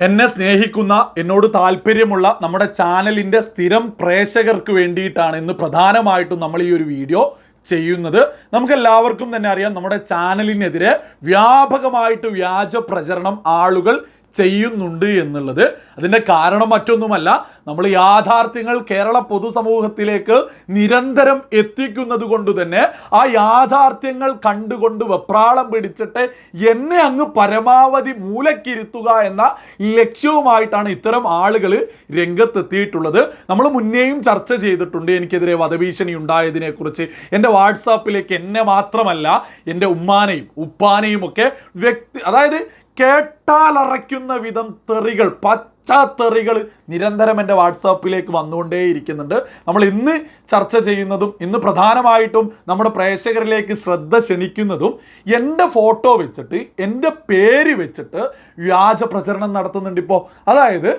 എന്നെ സ്നേഹിക്കുന്ന എന്നോട് താല്പര്യമുള്ള നമ്മുടെ ചാനലിന്റെ സ്ഥിരം പ്രേക്ഷകർക്ക് വേണ്ടിയിട്ടാണ് ഇന്ന് പ്രധാനമായിട്ടും നമ്മൾ ഈ ഒരു വീഡിയോ ചെയ്യുന്നത്. നമുക്ക് എല്ലാവർക്കും തന്നെ അറിയാം നമ്മുടെ ചാനലിനെതിരെ വ്യാപകമായിട്ട് വ്യാജ പ്രചരണം ആളുകൾ ചെയ്യുന്നുണ്ട് എന്നുള്ളത്. അതിന്റെ കാരണം മറ്റൊന്നുമല്ല നമ്മൾ യാഥാർത്ഥ്യങ്ങൾ കേരള പൊതുസമൂഹത്തിലേക്ക് നിരന്തരം എത്തിക്കുന്നത് കൊണ്ട് തന്നെ ആ യാഥാർത്ഥ്യങ്ങൾ കണ്ടുകൊണ്ട് വെപ്രാളം പിടിച്ചിട്ട് എന്നെ അങ്ങ് പരമാവധി മൂലക്കിരുത്തുക എന്ന ലക്ഷ്യവുമായിട്ടാണ് ഇത്തരം ആളുകൾ രംഗത്തെത്തിയിട്ടുള്ളത്. നമ്മൾ മുന്നേയും ചർച്ച ചെയ്തിട്ടുണ്ട് എനിക്കെതിരെ വധഭീഷണി ഉണ്ടായതിനെക്കുറിച്ച്. എന്റെ വാട്സാപ്പിലേക്ക് എന്നെ മാത്രമല്ല എന്റെ ഉമ്മാനെയും ഉപ്പാനെയും ഒക്കെ വ്യക്തി അതായത് കേട്ടാലറയ്ക്കുന്ന വിധം തെറികൾ പച്ചത്തെറികൾ നിരന്തരം എന്റെ വാട്സാപ്പിലേക്ക് വന്നുകൊണ്ടേയിരിക്കുന്നുണ്ട്. നമ്മൾ ഇന്ന് ചർച്ച ചെയ്യുന്നതും ഇന്ന് പ്രധാനമായിട്ടും നമ്മുടെ പ്രേക്ഷകരിലേക്ക് ശ്രദ്ധ ക്ഷണിക്കുന്നതും എന്റെ ഫോട്ടോ വെച്ചിട്ട് എന്റെ പേര് വെച്ചിട്ട് വ്യാജ പ്രചരണം നടത്തുന്നുണ്ട് ഇപ്പോൾ. അതായത്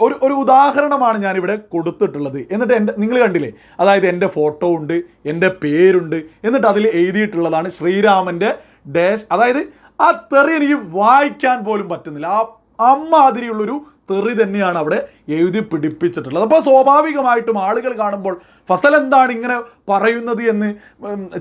ഒരു ഒരു ഉദാഹരണമാണ് ഞാനിവിടെ കൊടുത്തിട്ടുള്ളത്. എന്നിട്ട് എന്റെ നിങ്ങൾ കണ്ടില്ലേ? അതായത് എന്റെ ഫോട്ടോ ഉണ്ട് എന്റെ പേരുണ്ട് എന്നിട്ട് അതിൽ എഴുതിയിട്ടുള്ളതാണ് ശ്രീരാമന്റെ ഡാഷ്. അതായത് ആ തെറി എനിക്ക് വായിക്കാൻ പോലും പറ്റുന്നില്ല. ആ അമ്മാതിരിയുള്ളൊരു തെറി തന്നെയാണ് അവിടെ എഴുതി പിടിപ്പിച്ചിട്ടുള്ളത്. അപ്പോൾ സ്വാഭാവികമായിട്ടും ആളുകൾ കാണുമ്പോൾ ഫസൽ എന്താണ് ഇങ്ങനെ പറയുന്നത് എന്ന്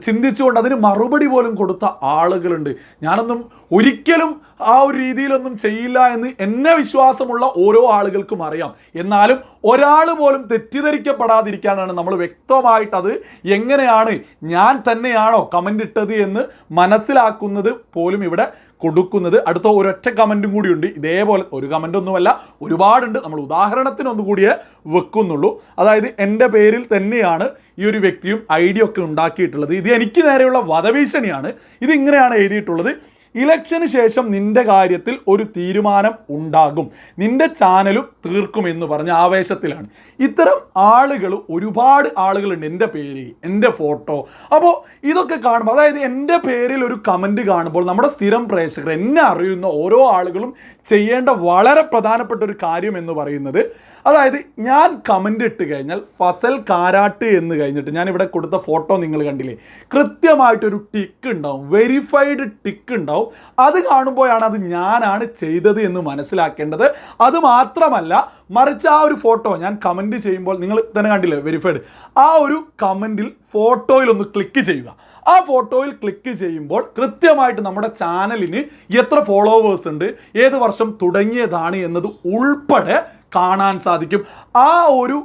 ചിന്തിച്ചുകൊണ്ട് അതിന് മറുപടി പോലും കൊടുത്ത ആളുകളുണ്ട്. ഞാനൊന്നും ഒരിക്കലും ആ ഒരു രീതിയിലൊന്നും ചെയ്യില്ല എന്ന് എന്നെ വിശ്വാസമുള്ള ഓരോ ആളുകൾക്കും അറിയാം. എന്നാലും ഒരാൾ പോലും തെറ്റിദ്ധരിക്കപ്പെടാതിരിക്കാനാണ് നമ്മൾ വ്യക്തമായിട്ട് അത് എങ്ങനെയാണ് ഞാൻ തന്നെയാണോ കമന്റ് ഇട്ടത് എന്ന് മനസ്സിലാക്കുന്നത് പോലും ഇവിടെ കൊടുക്കുന്നത്. അടുത്ത ഒരൊറ്റ കമന്റും കൂടിയുണ്ട്. ഇതേപോലെ ഒരു കമന്റ് ഒന്നുമല്ല ഒരുപാടുണ്ട്. നമ്മൾ ഉദാഹരണത്തിന് ഒന്നുകൂടിയേ വെക്കുന്നുള്ളൂ. അതായത് എന്റെ പേരിൽ തന്നെയാണ് ഈ ഒരു വ്യക്തിയും ഐഡിയ ഒക്കെ ഉണ്ടാക്കിയിട്ടുള്ളത്. ഇത് എനിക്ക് നേരെയുള്ള വധഭീഷണിയാണ്. ഇതിങ്ങനെയാണ് എഴുതിയിട്ടുള്ളത്. ഇലക്ഷന് ശേഷം നിന്റെ കാര്യത്തിൽ ഒരു തീരുമാനം ഉണ്ടാകും. നിന്റെ ചാനലും തീർക്കും എന്ന് പറഞ്ഞ ആവേശത്തിലാണ്. ഇത്തരം ആളുകൾ ഒരുപാട് ആളുകളുണ്ട് എന്റെ പേര് എന്റെ ഫോട്ടോ. അപ്പോൾ ഇതൊക്കെ കാണുമ്പോൾ അതായത് എന്റെ പേരിൽ ഒരു കമന്റ് കാണുമ്പോൾ നമ്മുടെ സ്ഥിരം പ്രേക്ഷകർ എന്നെ അറിയുന്ന ഓരോ ആളുകളും ചെയ്യേണ്ട വളരെ പ്രധാനപ്പെട്ട ഒരു കാര്യം എന്ന് പറയുന്നത് അതായത് ഞാൻ കമന്റ് ഇട്ട് കഴിഞ്ഞാൽ ഫസൽ കാരാട്ട് എന്ന് കഴിഞ്ഞിട്ട് ഞാൻ ഇവിടെ കൊടുത്ത ഫോട്ടോ നിങ്ങൾ കണ്ടില്ലേ? കൃത്യമായിട്ടൊരു ടിക്ക് ഉണ്ടാവും. വെരിഫൈഡ് ടിക്ക് ഉണ്ടാവും. അത് കാണുമ്പോഴാണ് അത് ഞാനാണ് ചെയ്തത് എന്ന് മനസ്സിലാക്കേണ്ടത്. അത് മാത്രമല്ല മറിച്ച് ആ ഒരു ഫോട്ടോ ഞാൻ കമന്റ് ചെയ്യുമ്പോൾ നിങ്ങൾ തന്നെ കണ്ടില്ലേ വെരിഫൈഡ് ആ ഒരു കമന്റിൽ ഫോട്ടോയിൽ ഒന്ന് ക്ലിക്ക് ചെയ്യുക. ആ ഫോട്ടോയിൽ ക്ലിക്ക് ചെയ്യുമ്പോൾ കൃത്യമായിട്ട് നമ്മുടെ ചാനലിന് എത്ര ഫോളോവേഴ്സ് ഉണ്ട് ഏത് വർഷം തുടങ്ങിയതാണ് എന്നത് ഉൾപ്പെടെ കാണാൻ സാധിക്കും. ആ ഒരു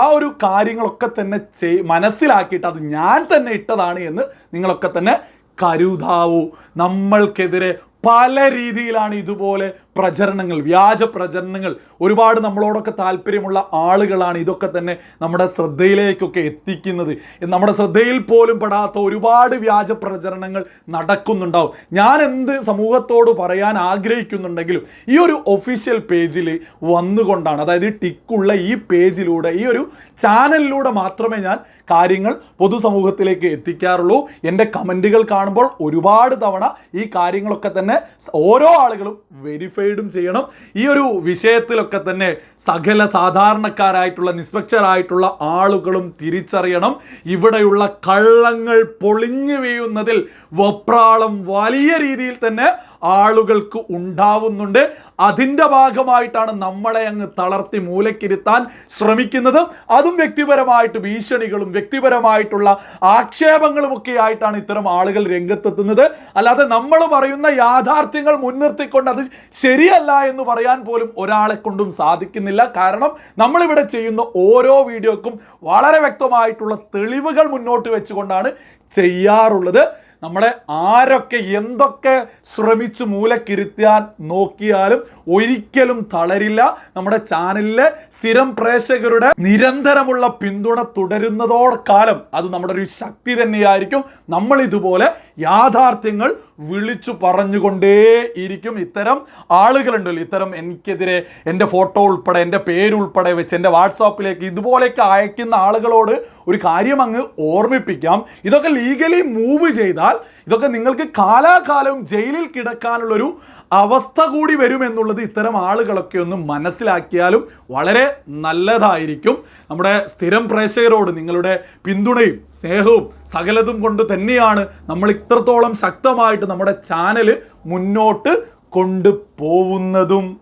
ആ ഒരു കാര്യങ്ങളൊക്കെ തന്നെ മനസ്സിലാക്കിയിട്ട് അത് ഞാൻ തന്നെ ഇട്ടതാണ് എന്ന് നിങ്ങളൊക്കെ തന്നെ കരുതാവൂ. നമ്മൾക്കെതിരെ പല രീതിയിലാണ് ഇതുപോലെ പ്രചരണങ്ങൾ വ്യാജ പ്രചരണങ്ങൾ. ഒരുപാട് നമ്മളോടൊക്കെ താല്പര്യമുള്ള ആളുകളാണ് ഇതൊക്കെ തന്നെ നമ്മുടെ ശ്രദ്ധയിലേക്കൊക്കെ എത്തിക്കുന്നത്. നമ്മുടെ ശ്രദ്ധയിൽ പോലും പെടാത്ത ഒരുപാട് വ്യാജ പ്രചരണങ്ങൾ നടക്കുന്നുണ്ടാവും. ഞാൻ എന്ത് സമൂഹത്തോട് പറയാൻ ആഗ്രഹിക്കുന്നുണ്ടെങ്കിലും ഈ ഒരു ഒഫീഷ്യൽ പേജിൽ വന്നുകൊണ്ടാണ് അതായത് ടിക്കുള്ള ഈ പേജിലൂടെ ഈ ഒരു ചാനലിലൂടെ മാത്രമേ ഞാൻ കാര്യങ്ങൾ പൊതുസമൂഹത്തിലേക്ക് എത്തിക്കാറുള്ളൂ. എന്റെ കമന്റുകൾ കാണുമ്പോൾ ഒരുപാട് തവണ ഈ കാര്യങ്ങളൊക്കെ തന്നെ ഓരോ ആളുകളും വെരിഫൈഡും ചെയ്യണം. ഈ ഒരു വിഷയത്തിലൊക്കെ തന്നെ സകല സാധാരണക്കാരായിട്ടുള്ള നിഷ്പക്ഷരായിട്ടുള്ള ആളുകളും തിരിച്ചറിയണം. ഇവിടെയുള്ള കള്ളങ്ങൾ പൊളിഞ്ഞു വീഴുന്നതിൽ വപ്രാളം വലിയ രീതിയിൽ തന്നെ ആളുകൾക്ക് ഉണ്ടാവുന്നുണ്ട്. അതിന്റെ ഭാഗമായിട്ടാണ് നമ്മളെ അങ്ങ് തളർത്തി മൂലക്കിരുത്താൻ ശ്രമിക്കുന്നത്. അതും വ്യക്തിപരമായിട്ട് ഭീഷണികളും വ്യക്തിപരമായിട്ടുള്ള ആക്ഷേപങ്ങളും ഒക്കെ ആയിട്ടാണ് ഇത്തരം ആളുകൾ രംഗത്തെത്തുന്നത്. അല്ലാതെ നമ്മൾ പറയുന്ന യാഥാർത്ഥ്യങ്ങൾ മുൻനിർത്തിക്കൊണ്ട് അത് ശരിയല്ല എന്ന് പറയാൻ പോലും ഒരാളെ കൊണ്ടും സാധിക്കുന്നില്ല. കാരണം നമ്മളിവിടെ ചെയ്യുന്ന ഓരോ വീഡിയോക്കും വളരെ വ്യക്തമായിട്ടുള്ള തെളിവുകൾ മുന്നോട്ട് വെച്ചുകൊണ്ടാണ് ചെയ്യാറുള്ളത്. നമ്മളെ ആരൊക്കെ എന്തൊക്കെ ശ്രമിച്ച് മൂലക്കിരുത്താൻ നോക്കിയാലും ഒരിക്കലും തളരില്ല. നമ്മുടെ ചാനലിലെ സ്ഥിരം പ്രേക്ഷകരുടെ നിരന്തരമുള്ള പിന്തുണ തുടരുന്നതോടക്കാലം അത് നമ്മുടെ ഒരു ശക്തി തന്നെയായിരിക്കും. നമ്മൾ ഇതുപോലെ യാഥാർത്ഥ്യങ്ങൾ വിളിച്ചു പറഞ്ഞുകൊണ്ടേയിരിക്കും ഇത്തരം ആളുകളുണ്ടല്ലോ. ഇത്തരം എനിക്കെതിരെ എന്റെ ഫോട്ടോ ഉൾപ്പെടെ എന്റെ പേരുൾപ്പെടെ വെച്ച് എന്റെ വാട്സാപ്പിലേക്ക് ഇതുപോലെയൊക്കെ അയക്കുന്ന ആളുകളോട് ഒരു കാര്യം അങ്ങ് ഓർമ്മിപ്പിക്കാം. ഇതൊക്കെ ലീഗലി മൂവ് ചെയ്താൽ ഇതൊക്കെ നിങ്ങൾക്ക് കാലാകാലവും ജയിലിൽ കിടക്കാനുള്ളൊരു അവസ്ഥ കൂടി വരുമെന്നുള്ളത് ഇത്തരം ആളുകളൊക്കെ ഒന്ന് മനസ്സിലാക്കിയാലും വളരെ നല്ലതായിരിക്കും. നമ്മുടെ സ്ഥിരം പ്രേക്ഷകരോട് നിങ്ങളുടെ പിന്തുണയും സ്നേഹവും സകലതും കൊണ്ട് തന്നെയാണ് നമ്മൾ ഇത്രത്തോളം ശക്തമായിട്ട് നമ്മുടെ ചാനൽ മുന്നോട്ട് കൊണ്ടുപോകുന്നതും